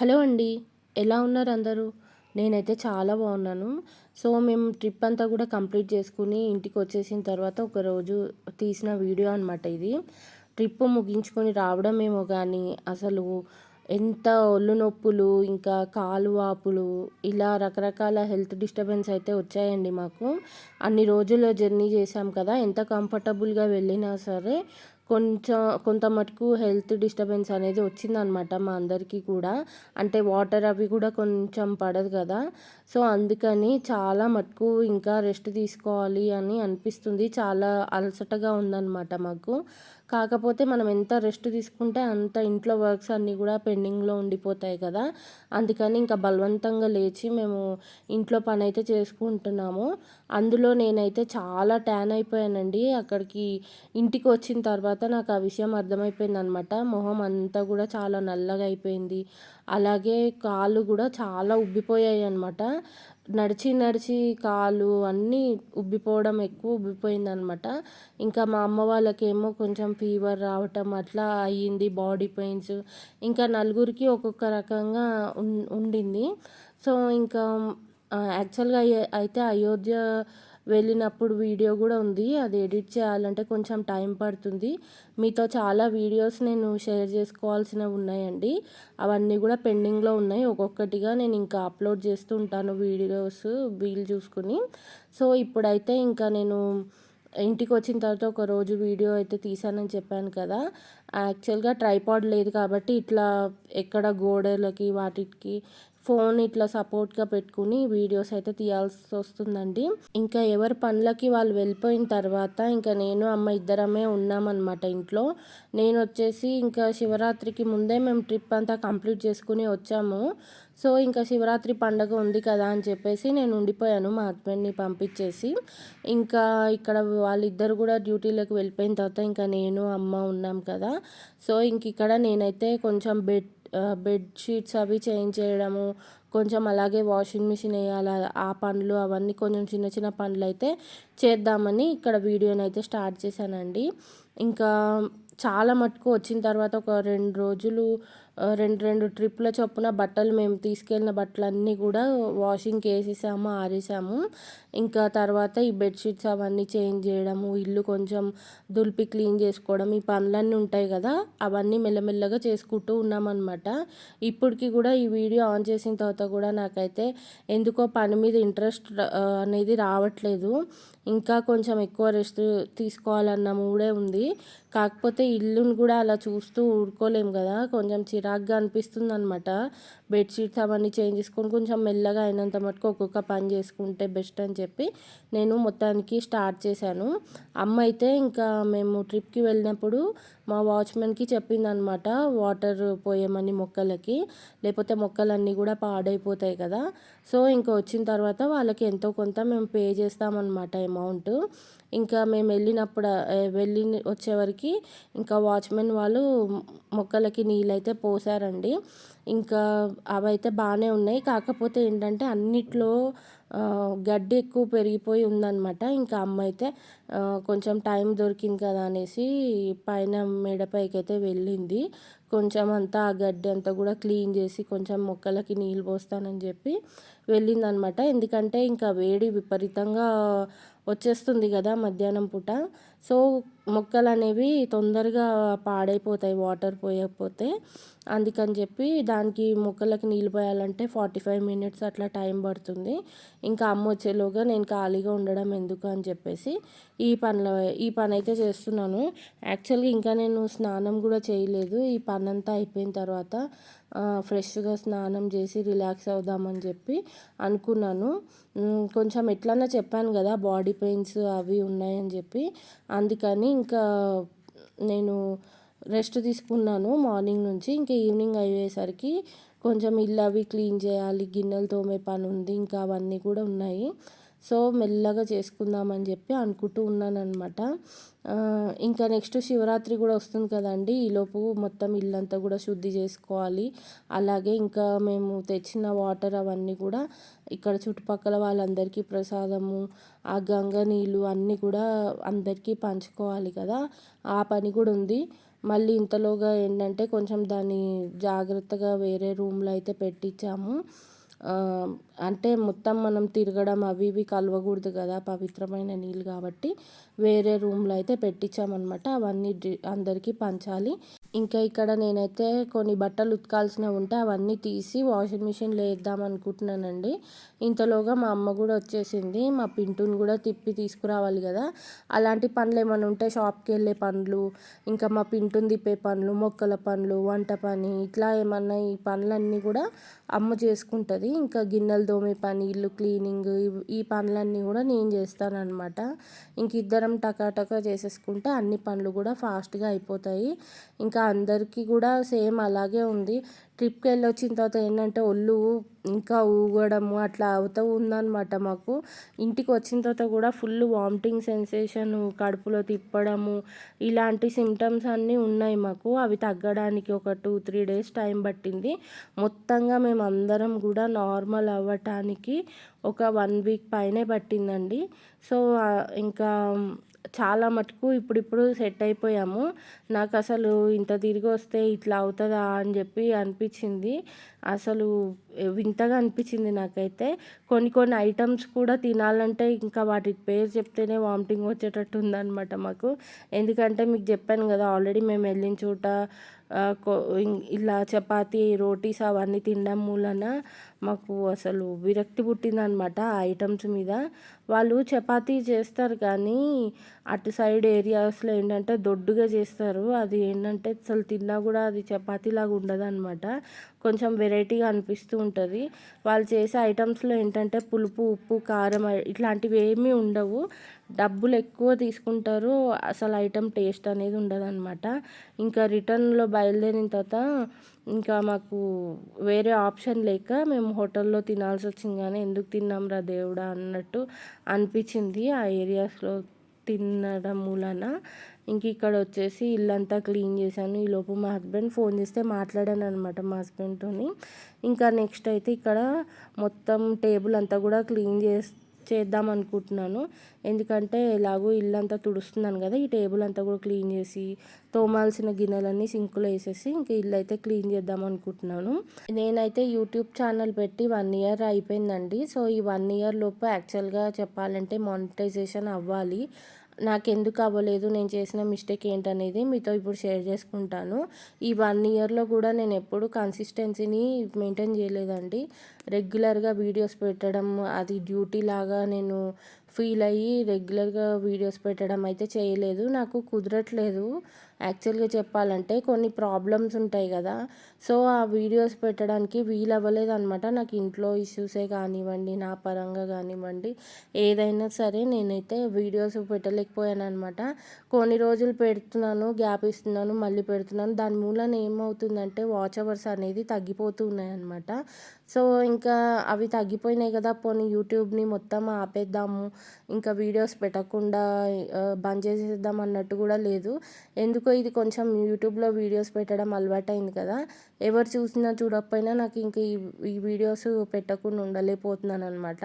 Hello అండి. ఎలా ఉన్నారు అందరూ? నేనైతే చాలా బాగున్నాను. సో మేము ట్రిప్ అంతా కూడా కంప్లీట్ చేసుకుని ఇంటికి వచ్చేసిన తర్వాత ఒకరోజు తీసిన వీడియో అనమాట ఇది. ట్రిప్ ముగించుకొని రావడమేమో కానీ అసలు ఎంత ఒళ్ళు నొప్పులు ఇంకా కాలు వాపులు ఇలా రకరకాల హెల్త్ డిస్టర్బెన్స్ అయితే వచ్చాయండి మాకు. అన్ని రోజులు జర్నీ చేశాం కదా ఎంత కంఫర్టబుల్గా వెళ్ళినా సరే కొంచెం కొంత మటుకు హెల్త్ డిస్టర్బెన్స్ అనేది వచ్చిందనమాట మా అందరికీ కూడా. అంటే వాటర్ అవి కూడా కొంచెం పడదు కదా. సో అందుకని చాలా మటుకు ఇంకా రెస్ట్ తీసుకోవాలి అని అనిపిస్తుంది. చాలా అలసటగా ఉందన్నమాట మాకు. కాకపోతే మనం ఎంత రెస్ట్ తీసుకుంటే అంత ఇంట్లో వర్క్స్ అన్నీ కూడా పెండింగ్లో ఉండిపోతాయి కదా. అందుకని ఇంకా బలవంతంగా లేచి మేము ఇంట్లో పని అయితే చేసుకుంటున్నాము. అందులో నేనైతే చాలా ట్యాన్ అయిపోయానండి. అక్కడికి ఇంటికి వచ్చిన తర్వాత నాకు ఆ విషయం అర్థమైపోయింది అనమాట మొహం అంతా కూడా చాలా నల్లగా అయిపోయింది. అలాగే కాళ్ళు కూడా చాలా ఉబ్బిపోయాయి అనమాట నడిచి నడిచి కాలు అన్నీ ఉబ్బిపోవడం ఎక్కువ ఉబ్బిపోయిందనమాట ఇంకా మా అమ్మ వాళ్ళకేమో కొంచెం ఫీవర్ రావటం అట్లా అయ్యింది బాడీ పెయిన్స్ ఇంకా నలుగురికి ఒక్కొక్క రకంగా ఉండింది. సో ఇంకా యాక్చువల్గా అయితే అయోధ్య వెళ్ళినప్పుడు వీడియో కూడా ఉంది. అది ఎడిట్ చేయాలంటే కొంచెం టైం పడుతుంది. మీతో చాలా వీడియోస్ నేను షేర్ చేసుకోవాల్సినవి ఉన్నాయండి. అవన్నీ కూడా పెండింగ్లో ఉన్నాయి. ఒక్కొక్కటిగా నేను ఇంకా అప్లోడ్ చేస్తూ ఉంటాను వీడియోస్ వీలు చూసుకుని. సో ఇప్పుడైతే ఇంకా నేను ఇంటికి వచ్చిన తర్వాత ఒక రోజు వీడియో అయితే తీసానని చెప్పాను కదా. యాక్చువల్గా ట్రైపాడ్ లేదు కాబట్టి ఇట్లా ఎక్కడ గోడలకి వాటికి ఫోన్ ఇట్లా సపోర్ట్గా పెట్టుకుని వీడియోస్ అయితే తీయాల్సి వస్తుందండి. ఇంకా ఎవరి పనులకి వాళ్ళు వెళ్ళిపోయిన తర్వాత ఇంకా నేను అమ్మ ఇద్దరమే ఉన్నామన్నమాట ఇంట్లో. నేను వచ్చేసి ఇంకా శివరాత్రికి ముందే మేము ట్రిప్ అంతా కంప్లీట్ చేసుకుని వచ్చాము. సో ఇంకా శివరాత్రి పండగ ఉంది కదా అని చెప్పేసి నేను ఉండిపోయాను మా హస్బెండ్ని పంపించేసి. ఇంకా ఇక్కడ వాళ్ళిద్దరు కూడా డ్యూటీలోకి వెళ్ళిపోయిన తర్వాత ఇంకా నేను అమ్మ ఉన్నాం కదా. సో ఇంక ఇక్కడ నేనైతే కొంచెం బెడ్ బెడ్షీట్స్ అవి చేంజ్ చేయడము కొంచెం అలాగే వాషింగ్ మిషన్ వేయాలి ఆ పనులు అవన్నీ కొంచెం చిన్న చిన్న పనులు అయితే చేద్దామని ఇక్కడ వీడియోని అయితే స్టార్ట్ చేశానండి. ఇంకా చాలా మటుకు వచ్చిన తర్వాత ఒక రెండు రోజులు రెండు రెండు ట్రిప్ల చొప్పున బట్టలు మేము తీసుకెళ్ళిన బట్టలన్నీ కూడా వాషింగ్కి వేసేసాము ఆరేసాము. ఇంకా తర్వాత ఈ బెడ్షీట్స్ అవన్నీ చేంజ్ చేయడము ఇల్లు కొంచెం దులిపి క్లీన్ చేసుకోవడం ఈ పనులన్నీ ఉంటాయి కదా అవన్నీ మెల్లమెల్లగా చేసుకుంటూ ఉన్నామన్నమాట. ఇప్పటికి కూడా ఈ వీడియో ఆన్ చేసిన తర్వాత కూడా నాకైతే ఎందుకో పని మీద ఇంట్రెస్ట్ అనేది రావట్లేదు. ఇంకా కొంచెం ఎక్కువ రెస్ట్ తీసుకోవాలన్న మూడే ఉంది. కాకపోతే ఇల్లును కూడా అలా చూస్తూ ఊరుకోలేము కదా కొంచెం చిరాగ్గా అనిపిస్తుంది అనమాట బెడ్షీట్స్ అవన్నీ చేంజ్ చేసుకొని కొంచెం మెల్లగా అయినంత మటుకు ఒక్కొక్క పని చేసుకుంటే బెస్ట్ అని చెప్పి నేను మొత్తానికి స్టార్ట్ చేశాను. అమ్మ అయితే ఇంకా మేము ట్రిప్కి వెళ్ళినప్పుడు మా వాచ్మెన్కి చెప్పిందనమాట వాటర్ పోయమని మొక్కలకి లేకపోతే మొక్కలన్నీ కూడా పాడైపోతాయి కదా. సో ఇంకా వచ్చిన తర్వాత వాళ్ళకి ఎంతో కొంత మేము పే చేస్తామన్నమాట అమౌంట్. ఇంకా మేము వెళ్ళినప్పుడు వెళ్ళి వచ్చేవరకు ఇంకా వాచ్మెన్ వాళ్ళు మొక్కలకి నీళ్ళైతే పోసారండి. ఇంకా అవైతే బాగానే ఉన్నాయి. కాకపోతే ఏంటంటే అన్నిట్లో గడ్డి ఎక్కువ పెరిగిపోయి ఉందన్నమాట. ఇంకా అమ్మ అయితే కొంచెం టైం దొరికింది కదా అనేసి పైన మేడపైకి అయితే వెళ్ళింది. కొంచెం అంతా ఆ గడ్డి అంతా కూడా క్లీన్ చేసి కొంచెం మొక్కలకి నీళ్ళు పోస్తానని చెప్పి వెళ్ళిందనమాట ఎందుకంటే ఇంకా వేడి విపరీతంగా వచ్చేస్తుంది కదా మధ్యాహ్నం పూట. సో మొక్కలు అనేవి తొందరగా పాడైపోతాయి వాటర్ పోయకపోతే. అందుకని చెప్పి దానికి మొక్కలకు నీళ్ళు పోయాలంటే ఫార్టీ ఫైవ్ మినిట్స్ అట్లా టైం పడుతుంది. ఇంకా అమ్మ వచ్చేలోగా నేను ఖాళీగా ఉండడం ఎందుకు అని చెప్పేసి ఈ పనుల ఈ పని అయితే చేస్తున్నాను. యాక్చువల్గా ఇంకా నేను స్నానం కూడా చేయలేదు. ఈ పని అంతా అయిపోయిన తర్వాత ఫ్రెష్గా స్నానం చేసి రిలాక్స్ అవుదామని చెప్పి అనుకున్నాను. కొంచెం ఎట్లన్నా చెప్పాను కదా బాడీ పెయిన్స్ అవి ఉన్నాయని చెప్పి. అందుకని ఇంకా నేను రెస్ట్ తీసుకున్నాను మార్నింగ్ నుంచి. ఇంకా ఈవినింగ్ అయ్యేసరికి కొంచెం ఇల్లు అవి క్లీన్ చేయాలి గిన్నెలు తోమే పని ఉంది ఇంకా అవన్నీ కూడా ఉన్నాయి. సో మెల్లగా చేసుకుందామని చెప్పి అనుకుంటూ ఉన్నానమాట ఇంకా నెక్స్ట్ శివరాత్రి కూడా వస్తుంది కదండి. ఈలోపు మొత్తం ఇల్లంతా కూడా శుద్ధి చేసుకోవాలి. అలాగే ఇంకా మేము తెచ్చిన వాటర్ అవన్నీ కూడా ఇక్కడ చుట్టుపక్కల వాళ్ళందరికీ ప్రసాదము ఆ గంగ నీళ్ళు అన్నీ కూడా అందరికీ పంచుకోవాలి కదా. ఆ పని కూడా ఉంది. మళ్ళీ ఇంతలోగా ఏంటంటే కొంచెం దాన్ని జాగ్రత్తగా వేరే రూమ్లో అయితే పెట్టించాము. అంటే మొత్తం మనం తిరగడం అవి ఇవి కలవకూడదు కదా పవిత్రమైన నీళ్ళు కాబట్టి వేరే రూమ్లో అయితే పెట్టించామన్నమాట. అవన్నీ అందరికీ పంచాలి. ఇంకా ఇక్కడ నేనైతే కొన్ని బట్టలు ఉతకాల్సినవి ఉంటే అవన్నీ తీసి వాషింగ్ మిషన్లో వేద్దాం అనుకుంటున్నానండి. ఇంతలోగా మా అమ్మ కూడా వచ్చేసింది. మా పింటుని కూడా తిప్పి తీసుకురావాలి కదా. అలాంటి పనులు ఏమైనా ఉంటే షాప్కి వెళ్ళే పనులు ఇంకా మా పింటుని తిప్పే పనులు మొక్కల పనులు వంట పని ఇట్లా ఏమన్నా ఈ పనులన్నీ కూడా అమ్మ చేసుకుంటుంది. ఇంకా గిన్నెలు దోమే పని ఇల్లు క్లీనింగ్ ఈ పనులన్నీ కూడా నేను చేస్తానన్నమాట. ఇంక ఇద్దరం టకాటకా చేసేసుకుంటే అన్ని పనులు కూడా ఫాస్ట్గా అయిపోతాయి. ఇంకా అందరికీ కూడా సేమ్ అలాగే ఉంది. ట్రిప్కి వెళ్ళి వచ్చిన తర్వాత ఏంటంటే ఒళ్ళు ఇంకా ఊగడము అట్లా అవుతూ ఉందన్నమాట మాకు. ఇంటికి వచ్చిన తర్వాత కూడా ఫుల్ వామిటింగ్ సెన్సేషన్ కడుపులో తిప్పడము ఇలాంటి సిమ్టమ్స్ అన్నీ ఉన్నాయి మాకు. అవి తగ్గడానికి ఒక టూ త్రీ డేస్ టైం పట్టింది. మొత్తంగా మేము అందరం కూడా నార్మల్ అవ్వటానికి ఒక వన్ వీక్ పైనే పట్టిందండి. సో ఇంకా చాలా మటుకు ఇప్పుడిప్పుడు సెట్ అయిపోయాము. నాకు అసలు ఇంత తిరిగి వస్తే ఇట్లా అవుతుందా అని చెప్పి అనిపించింది. అసలు వింతగా అనిపించింది నాకైతే. కొన్ని కొన్ని ఐటమ్స్ కూడా తినాలంటే ఇంకా వాటి పేరు చెప్తేనే వామిటింగ్ వచ్చేటట్టు ఉందన్నమాట మాకు. ఎందుకంటే మీకు చెప్పాను కదా ఆల్రెడీ మేము వెళ్ళిన చోట ఇలా చపాతీ రోటీస్ అవన్నీ తినడం మూలన మాకు అసలు విరక్తి పుట్టిందనమాట ఆ ఐటమ్స్ మీద. వాళ్ళు చపాతీ చేస్తారు కానీ అటు సైడ్ ఏరియాస్లో ఏంటంటే దొడ్డుగా చేస్తారు. అది ఏంటంటే అసలు తిన్నా కూడా అది చపాతీలాగా ఉండదు అనమాట కొంచెం వెరైటీగా అనిపిస్తూ ఉంటుంది. వాళ్ళు చేసే ఐటమ్స్లో ఏంటంటే పులుపు ఉప్పు కారం ఇట్లాంటివి ఏమీ ఉండవు. డబ్బులు ఎక్కువ తీసుకుంటారు. అసలు ఐటమ్ టేస్ట్ అనేది ఉండదన్నమాట. ఇంకా రిటర్న్లో బయలుదేరిన తర్వాత ఇంకా మాకు వేరే ఆప్షన్ లేక మేము హోటల్లో తినాల్సి వచ్చింది కానీ ఎందుకు తిన్నాం రా దేవుడా అన్నట్టు అనిపించింది ఆ ఏరియాస్లో తినడం మూలన. ఇంక ఇక్కడ వచ్చేసి ఇల్లంతా క్లీన్ చేశాను. ఈలోపు మా హస్బెండ్ ఫోన్ చేస్తే మాట్లాడాను అనమాట మా హస్బెండ్తో ఇంకా నెక్స్ట్ అయితే ఇక్కడ మొత్తం టేబుల్ అంతా కూడా క్లీన్ చేసి చేద్దాం అనుకుంటున్నాను. ఎందుకంటే ఎలాగో ఇల్లు అంతా తుడుస్తున్నాను కదా ఈ టేబుల్ అంతా కూడా క్లీన్ చేసి తోమాల్సిన గిన్నెలన్నీ సింకులో వేసేసి ఇంకా ఇల్లు అయితే క్లీన్ చేద్దాం అనుకుంటున్నాను. నేనైతే యూట్యూబ్ ఛానల్ పెట్టి వన్ ఇయర్ అయిపోయిందండి. సో ఈ వన్ ఇయర్ లోపు యాక్చువల్గా చెప్పాలంటే మానిటైజేషన్ అవ్వాలి. నాకెందుకు అవ్వలేదు నేను చేసిన మిస్టేక్ ఏంటనేది మీతో ఇప్పుడు షేర్ చేసుకుంటాను. ఈ వన్ ఇయర్లో కూడా నేను ఎప్పుడు కన్సిస్టెన్సీని మెయింటైన్ చేయలేదండి. రెగ్యులర్గా వీడియోస్ పెట్టడం అది డ్యూటీ లాగా నేను ఫీల్ అయ్యి రెగ్యులర్గా వీడియోస్ పెట్టడం అయితే చేయలేదు. నాకు కుదరట్లేదు. యాక్చువల్గా చెప్పాలంటే కొన్ని ప్రాబ్లమ్స్ ఉంటాయి కదా. సో ఆ వీడియోస్ పెట్టడానికి వీలు అవ్వలేదు అనమాట నాకు ఇంట్లో ఇష్యూసే కానివ్వండి నా పరంగా కానివ్వండి ఏదైనా సరే నేనైతే వీడియోస్ పెట్టలేకపోయాను అనమాట కొన్ని రోజులు పెడుతున్నాను గ్యాప్ ఇస్తున్నాను మళ్ళీ పెడుతున్నాను. దాని మూలన ఏమవుతుందంటే వాచ్ అవర్స్ అనేది తగ్గిపోతున్నాయి అనమాట సో ఇంకా అవి తగ్గిపోయినాయి కదా పోనీ యూట్యూబ్ని మొత్తం ఆపేద్దాము ఇంకా వీడియోస్ పెట్టకుండా బంద్ చేసేద్దాం అన్నట్టు కూడా లేదు. ఎందుకో ఇది కొంచెం యూట్యూబ్లో వీడియోస్ పెట్టడం అలవాటైంది కదా ఎవరు చూసినా చూడకపోయినా నాకు ఇంకా ఈ ఈ వీడియోస్ పెట్టకుండా ఉండలేకపోతున్నాను అనమాట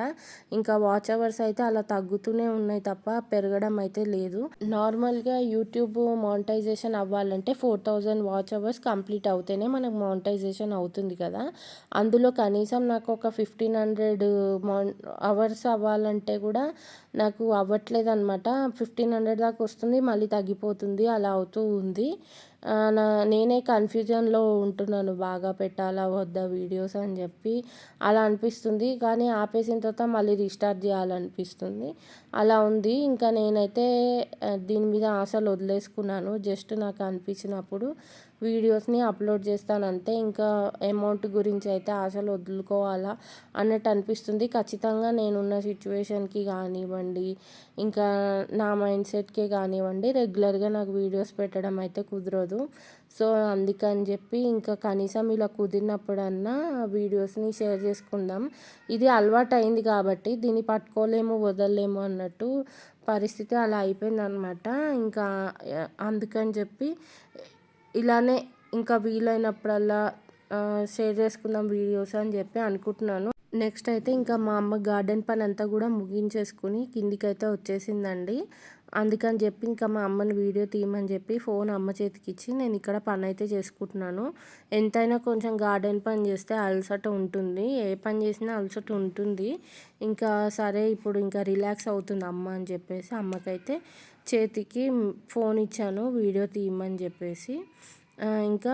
ఇంకా వాచ్ అవర్స్ అయితే అలా తగ్గుతూనే ఉన్నాయి తప్ప పెరగడం అయితే లేదు. నార్మల్గా యూట్యూబ్ మానిటైజేషన్ అవ్వాలంటే four thousand watch hours complete అవుతేనే మనకు మానిటైజేషన్ అవుతుంది కదా. అందులో కనీసం నాకు ఒక ఫిఫ్టీన్ హండ్రెడ్ అవర్స్ అవ్వాలంటే కూడా నాకు అవ్వట్లేదు అనమాట ఫిఫ్టీన్ హండ్రెడ్ దాకా వస్తుంది మళ్ళీ తగ్గిపోతుంది అలా అవుతూ ఉంది. నా నేనే కన్ఫ్యూజన్లో ఉంటున్నాను. బాగా పెట్టాలా వద్దా వీడియోస్ అని చెప్పి అలా అనిపిస్తుంది. కానీ ఆపేసిన తర్వాత మళ్ళీ రీస్టార్ట్ చేయాలనిపిస్తుంది. అలా ఉంది. ఇంకా నేనైతే దీని మీద ఆశలు వదిలేసుకున్నాను. జస్ట్ నాకు అనిపించినప్పుడు వీడియోస్ని అప్లోడ్ చేస్తాను అంతే ఇంకా అమౌంట్ గురించి అయితే ఆశలు వదులుకోవాలా అన్నట్టు అనిపిస్తుంది ఖచ్చితంగా నేనున్న సిచ్యువేషన్కి కానివ్వండి ఇంకా నా మైండ్ సెట్కే కానివ్వండి రెగ్యులర్గా నాకు వీడియోస్ పెట్టడం అయితే కుదరదు. సో అందుకని చెప్పి ఇంకా కనీసం ఇలా కుదిరినప్పుడన్నా వీడియోస్ని షేర్ చేసుకుందాం. ఇది అలవాటు అయింది కాబట్టి దీన్ని పట్టుకోలేము వదలలేము అన్నట్టు పరిస్థితి అలా అయిపోయిందనమాట ఇంకా అందుకని చెప్పి ఇలానే ఇంకా వీలైనప్పుడల్లా షేర్ చేసుకుందాం వీడియోస్ అని చెప్పి అనుకుంటున్నాను. నెక్స్ట్ అయితే ఇంకా మా అమ్మ గార్డెన్ పని అంతా కూడా ముగించేసుకుని కిందికైతే వచ్చేసిందండి. అందుకని చెప్పి ఇంకా మా అమ్మని వీడియో తీయమని చెప్పి ఫోన్ అమ్మ చేతికి ఇచ్చి నేను ఇక్కడ పని అయితే చేసుకుంటున్నాను. ఎంతైనా కొంచెం గార్డెన్ పని చేస్తే అలసట ఉంటుంది. ఏ పని చేసినా అలసట ఉంటుంది. ఇంకా సరే ఇప్పుడు ఇంకా రిలాక్స్ అవుతుంది అమ్మ అని చెప్పేసి అమ్మకైతే చేతికి ఫోన్ ఇచ్చాను వీడియో తీయమని చెప్పేసి. ఇంకా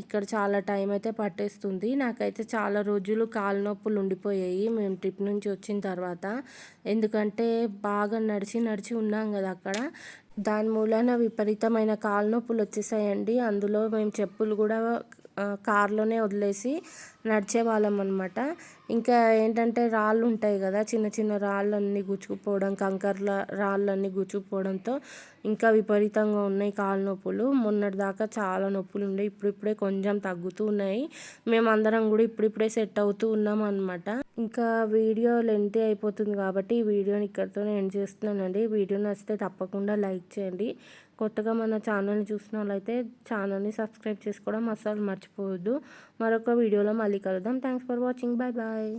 ఇక్కడ చాలా టైం అయితే పట్టేస్తుంది. నాకైతే చాలా రోజులు కాలు నొప్పులు ఉండిపోయాయి. మేము ట్రిప్ నుంచి వచ్చిన తర్వాత. ఎందుకంటే బాగా నడిచి నడిచి ఉన్నాం కదా అక్కడ. దాని మూలన విపరీతమైన కాలు నొప్పులు వచ్చేసాయండి. అందులో మేము చెప్పులు కూడా కార్లోనే వదిలేసి నడిచే వాళ్ళం అనమాట ఇంకా ఏంటంటే రాళ్ళు ఉంటాయి కదా చిన్న చిన్న రాళ్ళన్నీ గుచ్చుకుపోవడం కంకర్ల రాళ్ళన్నీ గుచ్చుకుపోవడంతో ఇంకా విపరీతంగా ఉన్నాయి కాళ్ళ నొప్పులు. మొన్నటి దాకా చాలా నొప్పులు ఉండే ఇప్పుడిప్పుడే కొంచెం తగ్గుతూ ఉన్నాయి. మేమందరం కూడా ఇప్పుడిప్పుడే సెట్ అవుతూ ఉన్నాం అనమాట ఇంకా వీడియో లెంతీ అయిపోతుంది కాబట్టి ఈ వీడియోని ఇక్కడితో ఎండ్ చేస్తున్నానండి. వీడియో నచ్చితే తప్పకుండా లైక్ చేయండి. కొత్తగా మన ఛానల్ని చూసిన వాళ్ళైతే ఛానల్ని సబ్స్క్రైబ్ చేసుకోవడం అస్సలు మర్చిపోవద్దు. మరొక వీడియోలో మళ్ళీ కలుద్దాం. Thanks for watching bye bye